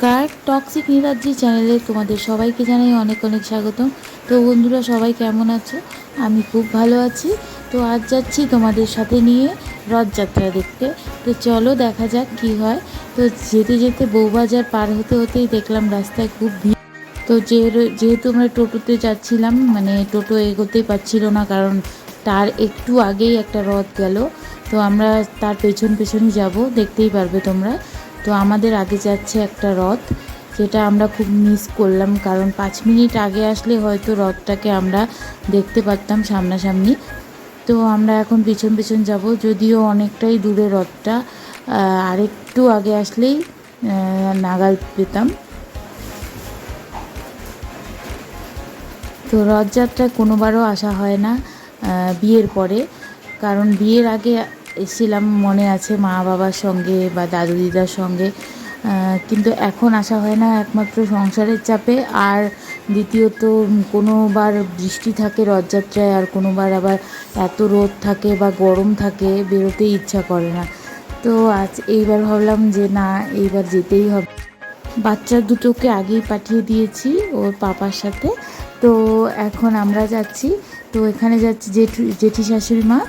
নমস্কার। টক্সিক নিরাজ্জি চ্যানেলে তোমাদের সবাইকে জানাই অনেক অনেক স্বাগতম। তো বন্ধুরা, সবাই কেমন আছো? আমি খুব ভালো আছি। তো আজ যাচ্ছি তোমাদের সাথে নিয়ে রথযাত্রা দেখতে। তো চলো দেখা যাক কি হয়। তো যেতে যেতে বউবাজার পার হতে হতেই দেখলাম রাস্তায় খুব ভিড়। তো যেহেতু আমরা টোটোতে যাচ্ছিলাম মানে টোটো এগোতেই পাচ্ছিল না, কারণ তার একটু আগেই একটা রথ গেল। তো আমরা তার পেছন পেছনই যাব, দেখতেই পারবে তোমরা। তো আমাদের আগে যাচ্ছে একটা রথ, যেটা আমরা খুব মিস করলাম, কারণ পাঁচ মিনিট আগে আসলে হয়তো রথটাকে আমরা দেখতে পারতাম সামনাসামনি। তো আমরা এখন পিছন পিছন যাব, যদিও অনেকটাই দূরে রথটা আরেকটু আগে আসলেই নাগাল পেতাম। তো রথযাত্রায় কোনোবারও আসা হয় না বিয়ের পরে, কারণ বিয়ের আগে এসেছিলাম, মনে আছে মা বাবার সঙ্গে বা দাদু দিদার সঙ্গে। কিন্তু এখন আসা হয় না একমাত্র সংসারের চাপে। আর দ্বিতীয়ত, কোনোবার বৃষ্টি থাকে রথযাত্রায়, আর কোনোবার আবার এত রোদ থাকে বা গরম থাকে, বেরোতেই ইচ্ছা করে না। তো আজ এইবার ভাবলাম যে না, এইবার যেতেই হবে। বাচ্চা দুটোকে আগেই পাঠিয়ে দিয়েছি ওর পাপার সাথে। তো এখন আমরা যাচ্ছি। তো এখানে যাচ্ছি জেঠু, জেঠি শাশুড়ি মা।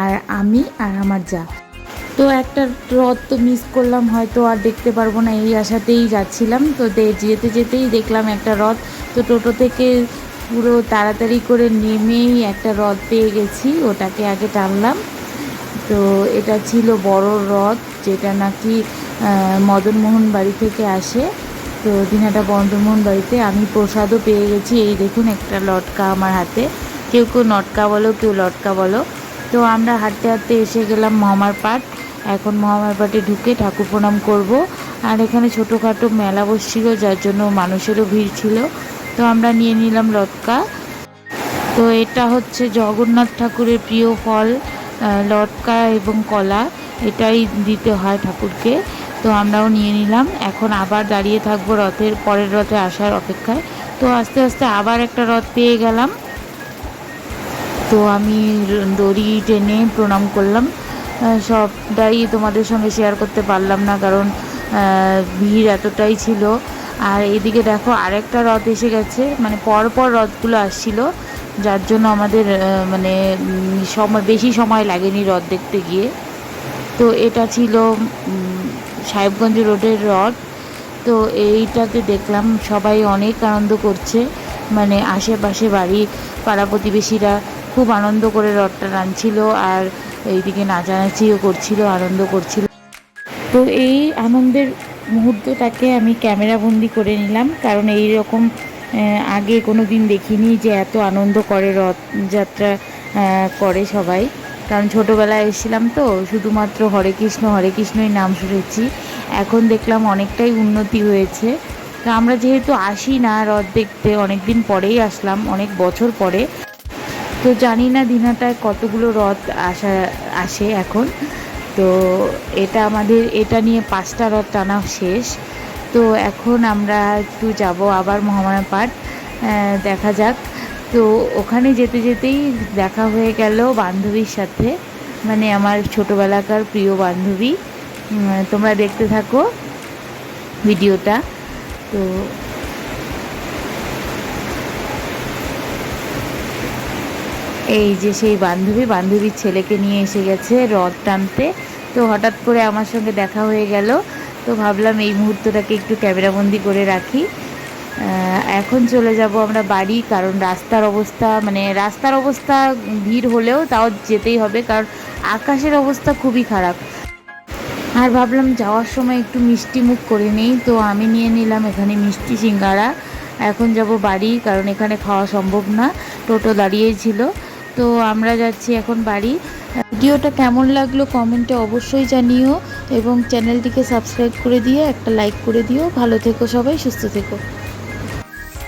আর আমি আর আমার যা। তো একটা রথ তো মিস করলাম, হয়তো আর দেখতে পারব না। এই আশাতেই যাচ্ছিলাম। তো যেতে যেতেই দেখলাম একটা রথ। তো টোটো থেকে পুরো তাড়াতাড়ি করে নেমেই একটা রথ পেয়ে গেছি। ওটাকে আগে টানলাম। তো এটা ছিল বড় রথ, যেটা নাকি মদনমোহন বাড়ি থেকে আসে। তো দিনাটা মদনমোহন বাড়িতে আমি প্রসাদও পেয়ে গেছি। এই দেখুন একটা লটকা আমার হাতে। কেউ কেউ নটকা বলো, কেউ লটকা বলো। তো আমরা হাঁটতে হাঁটতে এসে গেলাম মহামার পাট এখন মহামার পাটে ঢুকে ঠাকুর প্রণাম করব। আর এখানে ছোটোখাটো মেলা বসছিল, যার জন্য মানুষেরও ভিড় ছিল। তো আমরা নিয়ে নিলাম লটকা। তো এটা হচ্ছে জগন্নাথ ঠাকুরের প্রিয় ফল লটকা এবং কলা। এটাই দিতে হয় ঠাকুরকে। তো আমরাও নিয়ে নিলাম। এখন আবার দাঁড়িয়ে থাকব রথের, পরের রথে আসার অপেক্ষায়। তো আস্তে আস্তে আবার একটা রথ পেয়ে গেলাম। তো আমি দড়ি টেনে প্রণাম করলাম। সবটাই তোমাদের সঙ্গে শেয়ার করতে পারলাম না কারণ ভিড় এতটাই ছিল। আর এদিকে দেখো আরেকটা রথ এসে গেছে মানে পর পর রথগুলো আসছিল, যার জন্য আমাদের মানে সময়, বেশি সময় লাগেনি রথ দেখতে গিয়ে। তো এটা ছিল সাহেবগঞ্জ রোডের রথ। তো এইটাতে দেখলাম সবাই অনেক আনন্দ করছে মানে আশেপাশে বাড়ি, পাড়া প্রতিবেশীরা খুব আনন্দ করে রথটা টানছিল আর এইদিকে নাচানাচিও করছিল, আনন্দ করছিল। তো এই আনন্দের মুহূর্তটাকে আমি ক্যামেরাবন্দি করে নিলাম, কারণ এই রকম আগে কোনো দিন দেখিনি যে এত আনন্দ করে রথযাত্রা করে সবাই। কারণ ছোটোবেলায় এসেছিলাম তো, শুধুমাত্র হরে কৃষ্ণ, হরে কৃষ্ণই নাম শুনেছি। এখন দেখলাম অনেকটাই উন্নতি হয়েছে। তো আমরা যেহেতু আসি না রথ দেখতে অনেক দিন পরেই আসলাম, অনেক বছর পরে। তো জানি না দিনাটায় কতগুলো রথ আসা, আসে এখন। তো এটা আমাদের, এটা নিয়ে পাঁচটা রথ টানা শেষ। তো এখন আমরা একটু যাব আবার মহামায়া পাঠ দেখা যাক। তো ওখানে যেতে যেতেই দেখা হয়ে গেল বান্ধবীর সাথে। মানে আমার ছোটোবেলাকার প্রিয় বান্ধবী। তোমরা দেখতে থাকো ভিডিওটা। তো এই যে সেই বান্ধবী, বান্ধবীর ছেলেকে নিয়ে এসে গেছে রথ টানতে। তো হঠাৎ করে আমার সঙ্গে দেখা হয়ে গেল। তো ভাবলাম এই মুহূর্তটাকে একটু ক্যামেরাবন্দি করে রাখি। এখন চলে যাব আমরা বাড়ি, কারণ রাস্তার অবস্থা মানে রাস্তার অবস্থা ভিড় হলেও তাও যেতেই হবে, কারণ আকাশের অবস্থা খুবই খারাপ। আর ভাবলাম যাওয়ার সময় একটু মিষ্টি মুখ করে নিই, তো আমি নিয়ে নিলাম এখানে মিষ্টি সিঙ্গারা। এখন যাব বাড়ি, কারণ এখানে খাওয়া সম্ভব না। টোটো দাঁড়িয়েই ছিল। তো আমরা যাচ্ছি এখন বাড়ি। ভিডিওটা কেমন লাগল কমেন্টে অবশ্যই জানিও এবং চ্যানেলটিকে সাবস্ক্রাইব করে দিয়ে একটা লাইক করে দিও। ভালো থেকো সবাই, সুস্থ থেকো।